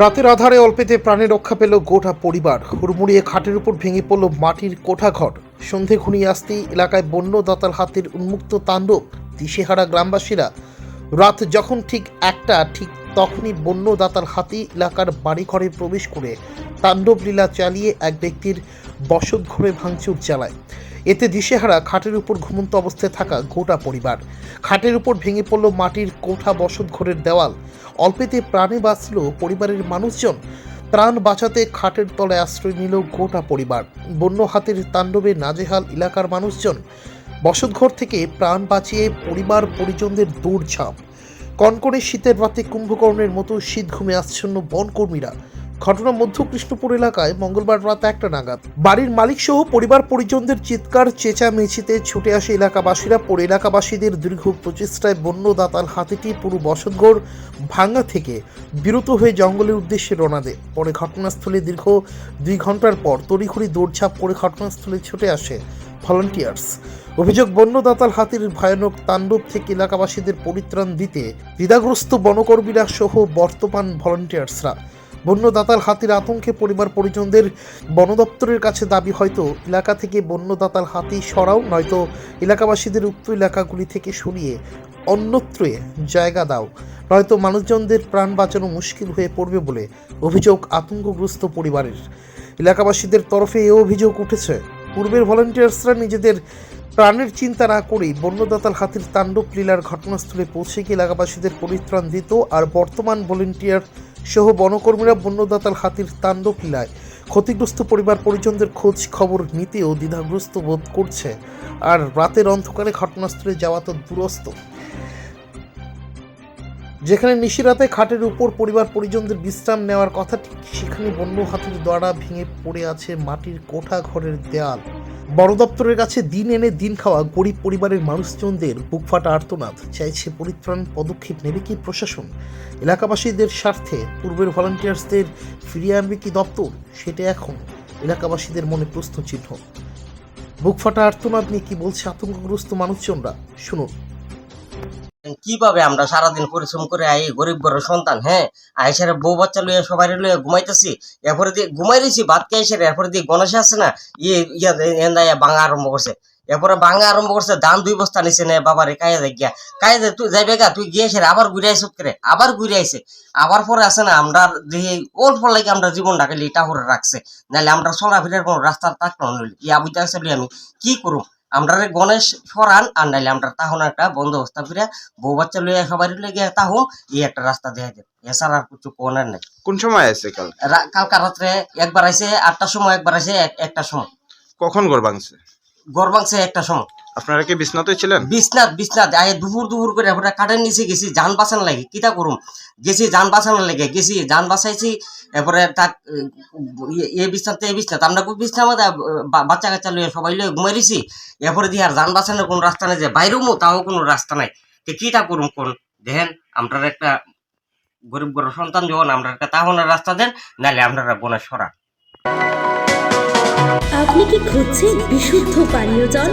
রাতের আধারে অল্পেতে প্রাণে রক্ষা পেল গোটা পরিবার। হুড়মুড়িয়ে খাটের উপর ভেঙে পড়ল মাটির কোঠাঘর সন্ধে ঘনিয়ে আসতেই এলাকায় বন্য দাতাল হাতের উন্মুক্ত তাণ্ডব। দিশেহারা গ্রামবাসীরা রাত যখন ঠিক একটা, ঠিক তখনই বন্য দাতাল হাতি এলাকার বাড়িঘরে প্রবেশ করে তাণ্ডব লীলা চালিয়ে এক ব্যক্তির বসত ঘরে ভাঙচুর চালায়। এতে দিশেহারা খাটের উপর ঘুমন্ত অবস্থায় থাকা গোটা পরিবার। খাটের উপর ভেঙে পড়ল মাটির কোঠা বসত ঘরের দেওয়াল। অল্পেতে প্রাণে বাঁচল পরিবারের মানুষজন। প্রাণ বাঁচাতে খাটের তলায় আশ্রয় নিল গোটা পরিবার। বন্য হাতের তাণ্ডবে নাজেহাল এলাকার মানুষজন। বসতঘর থেকে প্রাণ বাঁচিয়ে পরিবার পরিজনদের দৌড়ঝাঁপ কনকনে শীতের রাতে কুম্ভকর্ণের মতো শীত ঘুমে আচ্ছন্ন বনকর্মীরা ঘটনা মধ্য কৃষ্ণপুর এলাকায় মঙ্গলবার রাত একটা নাগাদ। বাড়ির মালিক সহ পরিবার পরিজনদের চিৎকার চেঁচা মেঝিতে ছুটে আসে এলাকাবাসীরা। পরে এলাকাবাসীদের দীর্ঘ প্রচেষ্টায় বন্য দাতাল হাতিটি পুরো বসতঘর ভাঙ্গা থেকে বিরত হয়ে জঙ্গলের উদ্দেশ্যে রওনা দেয়। পরে ঘটনাস্থলে দীর্ঘ দুই ঘণ্টার পর তড়িঘড়ি দৌড়ঝাঁপ করে ঘটনাস্থলে ছুটে আসে ভলান্টিয়ার্স। অভিযোগ বন্য দাতাল হাতির ভয়ানক তাণ্ডব থেকে এলাকাবাসীদের পরিত্রাণ দিতে দ্বিধাগ্রস্ত বনকর্মীরা সহ বর্তমান ভলান্টিয়ার্সরা। বন্য দাতাল হাতির আতঙ্কে পরিবার পরিজনদের বন দপ্তরের কাছে দাবি, হয়তো এলাকা থেকে বন্য দাতাল হাতি সরাও, নয়তো এলাকাবাসীদের উক্ত এলাকাগুলি থেকে সরিয়ে অন্যত্রে জায়গা দাও। নয়তো মানুষজনদের প্রাণ বাঁচানো মুশকিল হয়ে পড়বে বলে অভিযোগ আতঙ্কগ্রস্ত পরিবারের। এলাকাবাসীদের তরফে এ অভিযোগ উঠেছে। পূর্বের ভলেন্টিয়ার্সরা নিজেদের প্রাণের চিন্তা না করেই বন্যদাতাল হাতির তাণ্ডব লীলার ঘটনাস্থলে পৌঁছে গিয়ে এলাকাবাসীদের পরিত্রাণ দিত, আর বর্তমান ভলেন্টিয়ার সহ বনকর্মীরা বন্যদাতাল হাতির তাণ্ডব লীলায় ক্ষতিগ্রস্ত পরিবার পরিজনদের খোঁজ খবর নিতেও দ্বিধাগ্রস্ত বোধ করছে। আর রাতের অন্ধকারে ঘটনাস্থলে যাওয়া তো দূরস্থ যেখানে নিশিরাতে খাটের উপর পরিবার পরিজনদের বিশ্রাম নেওয়ার কথা, ঠিক সেখানে বন্য হাতির দ্বারা ভেঙে পড়ে আছে মাটির কোঠা ঘরের দেয়াল। বড় দপ্তরের কাছে দিন এনে দিন খাওয়া গরিব পরিবারের মানুষজনদের বুক ফাটা আর্তনাদ। চাইছে পরিত্রাণ পদক্ষেপ নেবে কি প্রশাসন? এলাকাবাসীদের স্বার্থে পূর্বের ভলান্টিয়ার্সদের ফিরিয়ে আনবে কি দপ্তর? সেটা এখন এলাকাবাসীদের মনে প্রশ্ন চিহ্ন বুক ফাটা আর্তনাদ নিয়ে কি বলছে আতঙ্কগ্রস্ত মানুষজনরা? শুনুন। কীভাবে আমরা সারাদিন পরিশ্রম করে আই গরিব ঘরের সন্তান হ্যাঁ? আইসারে বউ বাচ্চা লইয়া সবাই লইয়া ঘুমাইতেছি, এরপরে দিয়ে ঘুমাই রয়েছি ভাত খেয়ে এসে এরপরে দিয়ে গণেশে আসছে না ইয়ে ইয়া বাঙা আরম্ভ করছে। এরপরে বাঙা আরম্ভ করছে, ধান দুই বস্তা নিছে না বাবারে কায়া দেখ গিয়া। কায়া দে তুই যাইবে গা, তুই গিয়ে আবার ঘুরে আইস করে, আবার ঘুরে আইছে। আবার পরে আছে না, আমরা দেখি অল্প লাগে আমরা জীবনটাকে লিটা করে রাখছে। নাহলে আমরা চলাফেরার কোনো রাস্তার নইলি ইয়া বুঝতে আসলে আমি, কি করুম? আমরা গণেশ সরান আর নাইলে আমরা তাহন একটা বন্দোবস্ত করে বউ বাচ্চা লইয়া সবাই লেগে তাহুম এই একটা রাস্তা দেখা যায় এছাড়া আর কিছু কোনার নাই। কোন সময় আছে কাল? কালকা রাত্রে একবার আইছে আটটার সময় একবার আইছে এক- একটা সময়। কখন গড় ভাঙছে? গরবাংছে একটা সময়। আপনারা কি বিছনাতে ছিলেন? বিছনাথ বিছনাথ আয় দুপুর দুপুর করে আমরা কাঠের নিচে গেছি যান বাঁচানো লাগে। কিতা করুম? গেছি যান বাঁচানোর লাগে। গেছি যান বাঁচাইছি এরপরে তাক এ বিছনাতে এ বিছনাথ আমরা খুব বিছনা মধ্যে বাচ্চা কাচ্চা লইয়া সবাই লইয়া ঘুমাই রইছি এরপরে দিয়ে আর যান বাঁচানোর কোনো রাস্তা নাই যে বাইরেও মো তাও কোনো রাস্তা নাই। তো কিতা করুম কোন? দেখেন আমরা একটা গরিব গরিব সন্তান যখন আমরা একটা তাহনের রাস্তা দেন নাহলে আমরা বোনা সরা। আপনি কি খুঁজছেন বিশুদ্ধ পানীয় জল?